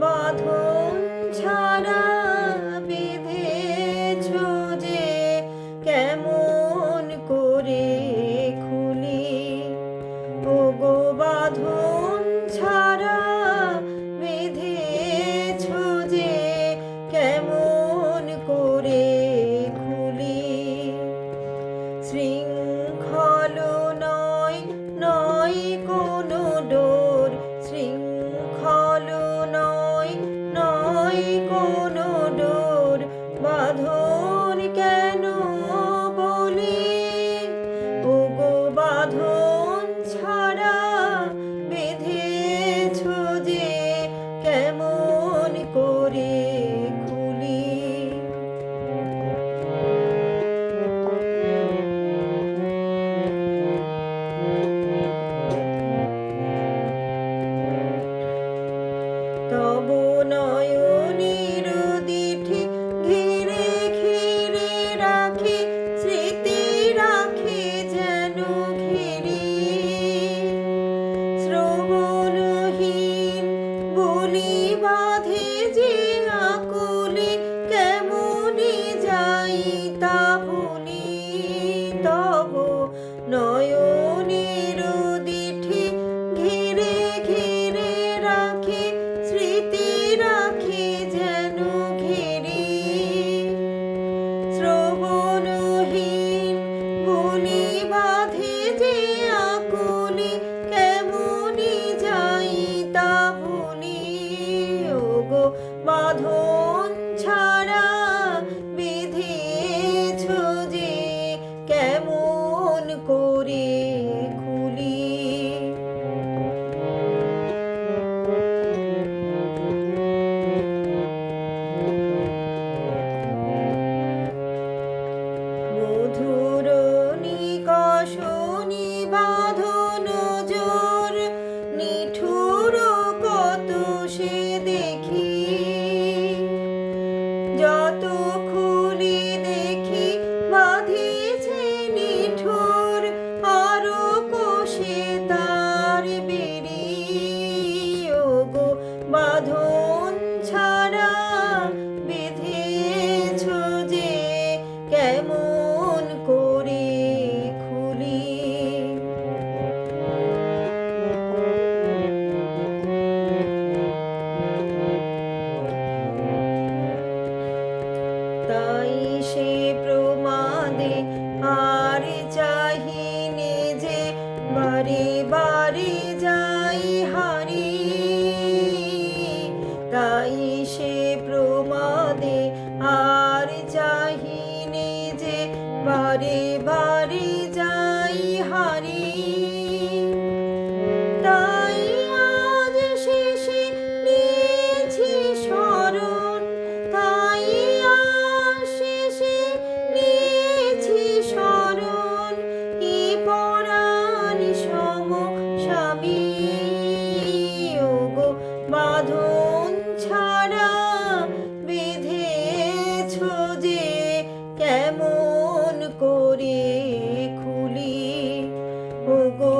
বাঁধন ছাড়া বিধেছ যে কেমন করে খুলি? ও গো বাঁধন 있다. যত খুলি দেখি বাঁধিছে নিঠুর আরও কোষে তার তাই সে প্রমাদে আর চাহিনে যে বারে বারে যাই হারি। তাই সে প্রমাদে আর গো